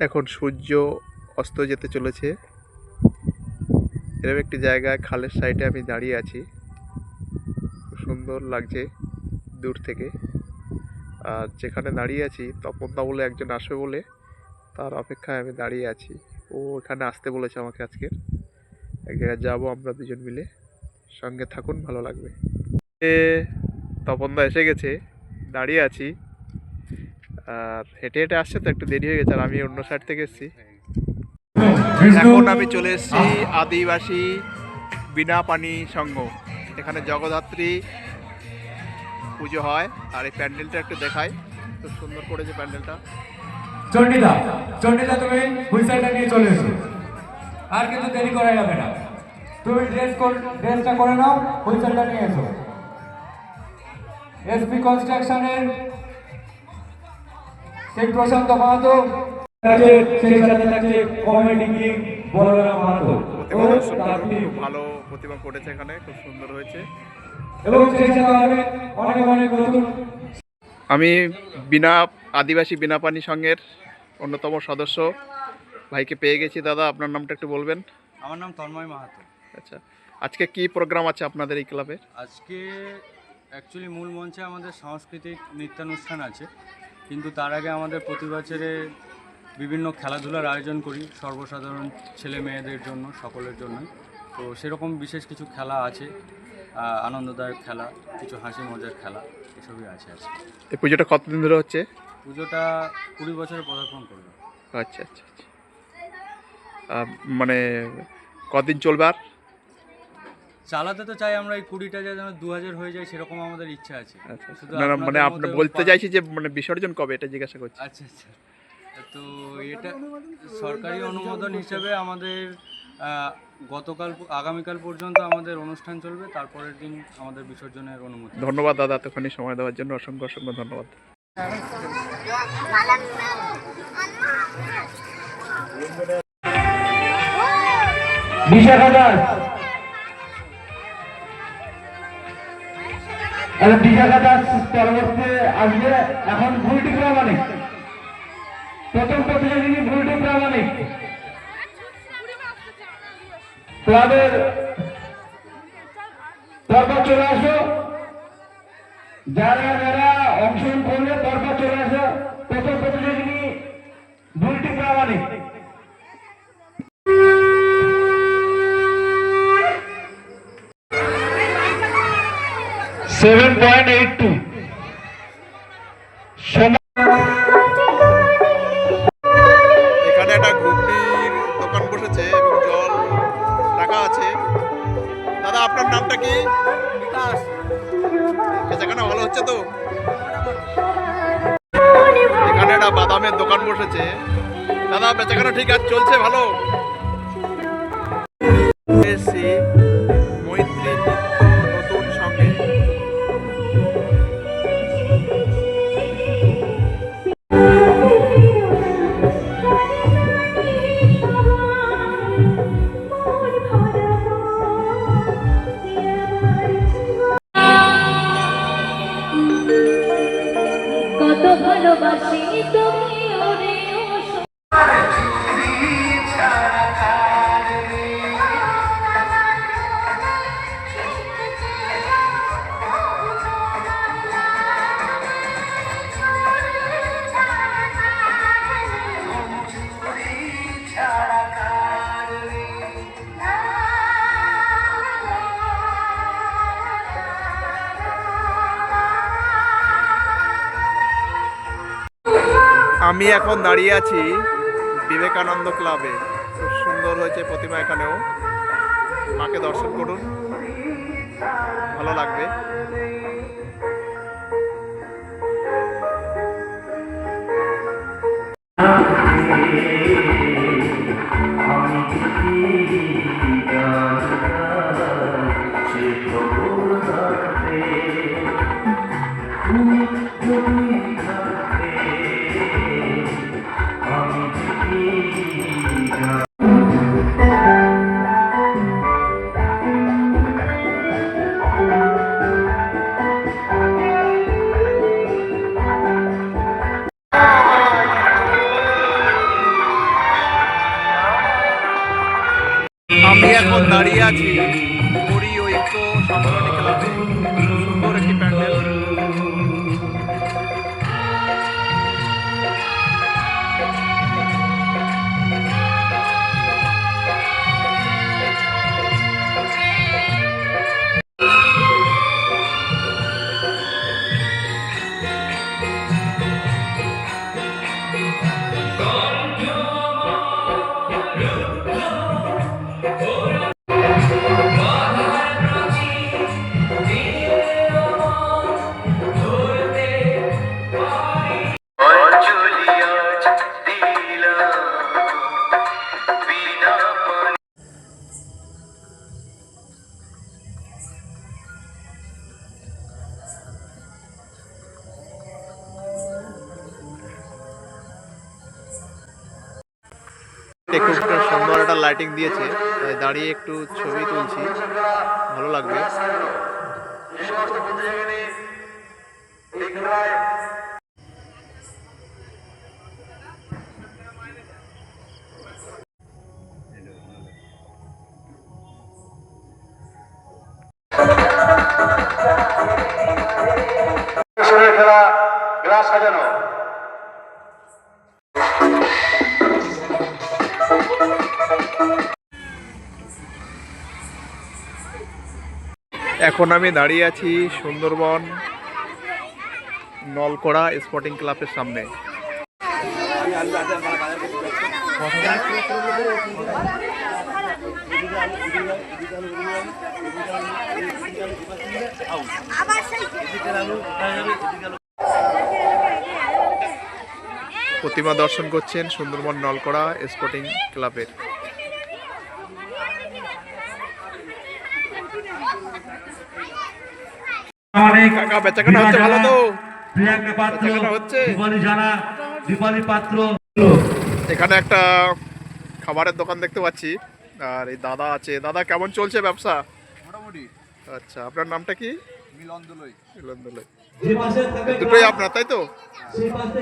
এখন সূর্য অস্ত যেতে চলেছে। এরকম একটি জায়গায় খালের সাইডে আমি দাঁড়িয়ে আছি। খুব সুন্দর লাগছে দূর থেকে। আর যেখানে দাঁড়িয়ে আছি তপনদা বলে একজন আসবে বলে তার অপেক্ষায় আমি দাঁড়িয়ে আছি। ও এখানে আসতে বলেছে আমাকে আজকের এক জায়গায় যাব আমরা দুজন মিলে। সঙ্গে থাকুন, ভালো লাগবে। তপনদা এসে গেছে। দাঁড়িয়ে আছি। আর হেঁটে হেঁটে আসছে তো একটু দেরি হয়ে গেছে আর আমি অন্য সাইড থেকে এসেছি। এখন আমি চলে এসেছি আদিবাসী বিনা পানি সংঘ। এখানে জগদ্ধাত্রী পুজো হয় আর এই প্যান্ডেলটা একটু দেখাই। খুব সুন্দর করেছে প্যান্ডেলটা। চন্ডিদা চন্ডিদা তুমি হুইসেলটা নিয়ে চলে এসো। আর কিন্তু দেরি করা যাবে না। তুমি ড্রেস ড্রেসটা করে নাও হুইসেলটা নিয়ে এসো। এসপি কনস্ট্রাকশনের সেই প্রশান্ত মাহাতো সেই সাথে কমেডি কিং বলরাম ভালো প্রতিমা করেছে এখানে খুব সুন্দর হয়েছে। এবং সেই সাথে হবে অনেক অনেক নতুন আমি বিনা আদিবাসী বিনা পানি সংঘের অন্যতম সদস্য। ভাইকে পেয়ে গেছি দাদা আপনার নামটা একটু বলবেন। আমার নাম তন্ময় মাহাতো। আচ্ছা আজকে কি প্রোগ্রাম আছে আপনাদের এই ক্লাবে আজকে অ্যাকচুয়ালি মূল মঞ্চে আমাদের সাংস্কৃতিক নৃত্যানুষ্ঠান আছে। কিন্তু তার আগে আমাদের প্রতি বছরে বিভিন্ন খেলাধুলার আয়োজন করি সর্বসাধারণ ছেলে মেয়েদের জন্য সকলের জন্য। তো সেরকম বিশেষ কিছু খেলা আছে আনন্দদায়ক খেলা কিছু হাসি মজার খেলা এসবই আছে আজকে। এই পুজোটা কতদিন ধরে হচ্ছে? পুজোটা কুড়ি বছরে পদার্পণ করবে। আচ্ছা আচ্ছা আচ্ছা। মানে কদিন চলবে আর? চালাতে তো চাই আমরা এই কুড়িটা যেন দু হাজার হয়ে যায় সেরকম আমাদের ইচ্ছা আছে। আচ্ছা শুধু না না মানে আপনাদের আপনি মতো বলতে চাইছি যে মানে বিসর্জন কবে এটা জিজ্ঞাসা করছি। আচ্ছা আচ্ছা। তো এটা সরকারি অনুমোদন হিসেবে আমাদের আহ, গতকাল আগামীকাল পর্যন্ত আমাদের অনুষ্ঠান চলবে তারপরের দিন আমাদের বিসর্জনের অনুমতি ধন্যবাদ দাদা এতখানি সময় দেওয়ার জন্য অসংখ্য অসংখ্য ধন্যবাদ। বিশাখা দাস আর বিশাখা দাস পরবর্তী প্রথম প্রতিযোগিনী ভুলটি প্রামাণিক। ক্লাবের পরপর চলে আসো। যারা যারা অংশগ্রহণ করলে পরপর চলে আসো। প্রথম প্রতিযোগিনী ভুলটি Pramanik. Seven point eight two এখানে একটা ঘুগনির দোকান বসেছে এবং জল রাখা আছে। দাদা আপনার নামটা কি? বেচাকেনা ভালো হচ্ছে তো? এখানে একটা বাদামের দোকান বসেছে। দাদা বেচাকেনা ঠিক আছে চলছে ভালো? oh আমি এখন দাঁড়িয়ে আছি বিবেকানন্দ ক্লাবে। খুব সুন্দর হয়েছে প্রতিমা এখানেও। মাকে দর্শন করুন। ভালো লাগবে। একটা সুন্দর একটা লাইটিং দিয়েছে। দাঁড়িয়ে একটু ছবি তুলছি। ভালো লাগবে। এখন আমি দাঁড়িয়ে আছি সুন্দরবন নলকড়া স্পোর্টিং ক্লাবের সামনে। প্রতিমা দর্শন করছেন সুন্দরবন নলকড়া স্পোর্টিং ক্লাবের। কাকা বেচাকেনা হচ্ছে ভালো তো? প্রিয়াঙ্কা পাত্র হচ্ছে? দীপালি জানা দীপালি পাত্র। এখানে একটা খাবারের দোকান দেখতে পাচ্ছি আর এই দাদা আছে। দাদা কেমন চলছে ব্যবসা? মোটামুটি। আচ্ছা আপনার নামটা কি? মিলন দোলই। মিলন দোলই। যে পাশে থাকে দুটোই আপনার তাই তো? সেই পাশে